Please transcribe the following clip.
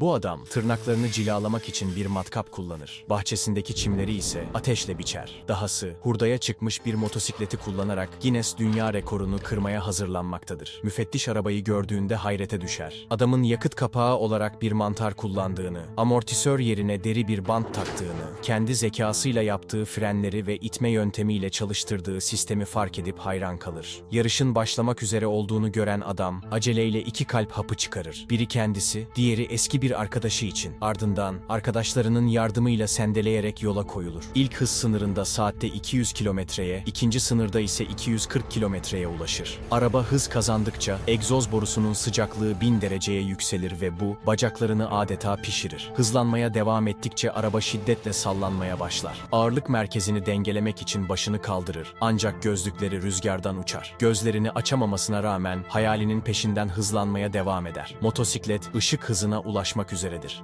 Bu adam tırnaklarını cilalamak için bir matkap kullanır. Bahçesindeki çimleri ise ateşle biçer. Dahası hurdaya çıkmış bir motosikleti kullanarak Guinness Dünya Rekorunu kırmaya hazırlanmaktadır. Müfettiş arabayı gördüğünde hayrete düşer. Adamın yakıt kapağı olarak bir mantar kullandığını, amortisör yerine deri bir bant taktığını, kendi zekasıyla yaptığı frenleri ve itme yöntemiyle çalıştırdığı sistemi fark edip hayran kalır. Yarışın başlamak üzere olduğunu gören adam aceleyle iki kalp hapı çıkarır. Biri kendisi, diğeri eski bir arkadaşı için. Ardından arkadaşlarının yardımıyla sendeleyerek yola koyulur. İlk hız sınırında saatte 200 kilometreye, ikinci sınırda ise 240 kilometreye ulaşır. Araba hız kazandıkça egzoz borusunun sıcaklığı 1000 dereceye yükselir ve bu bacaklarını adeta pişirir. Hızlanmaya devam ettikçe araba şiddetle sallanmaya başlar. Ağırlık merkezini dengelemek için başını kaldırır. Ancak gözlükleri rüzgardan uçar. Gözlerini açamamasına rağmen hayalinin peşinden hızlanmaya devam eder. Motosiklet ışık hızına ulaşmak üzeredir.